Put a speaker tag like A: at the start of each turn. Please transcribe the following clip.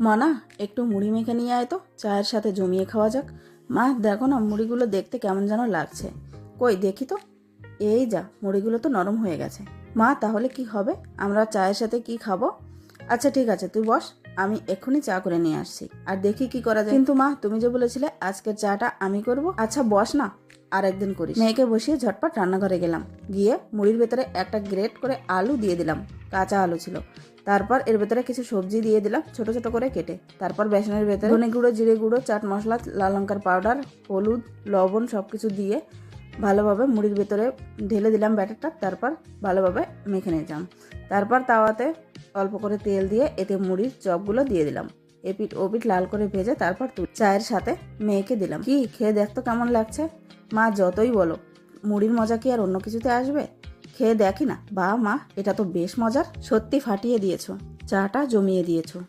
A: মানা একটু মুড়ি মেখে নিয়ে আয় তো, চায়ের সাথে জমিয়ে খাওয়া যাক। মা, দেখো না, মুড়িগুলো দেখতে কেমন যেন লাগছে। কই, দেখি তো। এই যা, মুড়িগুলো তো নরম হয়ে গেছে। মা, তাহলে কি হবে? আমরা চায়ের সাথে কি খাব? আচ্ছা ঠিক আছে, তুই বস। আমি এক্ষুনি চা করে নিয়ে আসছি। আর দেখি কি করা যায়। কিন্তু মা, তুমি যে বলেছিলে আজকের চাটা আমি করব। আচ্ছা বস না, আর একদিন করি মেয়েকে বসিয়ে ঝটপট রান্নাঘরে গেলাম। গিয়ে মুড়ির ভেতরে একটা গ্রেট করে আলু দিয়ে দিলাম। কাঁচা আলু ছিল। তারপর এর ভেতরে কিছু সবজি দিয়ে দিলাম, ছোট ছোট করে কেটে। তারপর বেসনের ভেতরে ধনে গুঁড়ো, জিরে গুঁড়ো, চাট মশলা, লাল লঙ্কার পাউডার, হলুদ, লবণ সব কিছু দিয়ে ভালোভাবে মুড়ির ভেতরে ঢেলে দিলাম ব্যাটারটা। তারপর ভালোভাবে মেখে নিলাম। তারপর তাওয়াতে অল্প করে তেল দিয়ে এতে মুড়ির চপগুলো দিয়ে দিলাম। এপিট ওপিট লাল করে ভেজে তারপর চায়ের সাথে মেয়েকে দিলাম। কি, খেয়ে দেখতো কেমন লাগছে। মা, যতই বলো। মুড়ির মজা কি আর অন্য কিছুতে আসবে? খেয়ে দেখি না। বা মা, এটা তো বেশ মজার। সত্যি ফাটিয়ে দিয়েছ। চাটা জমিয়ে দিয়েছ।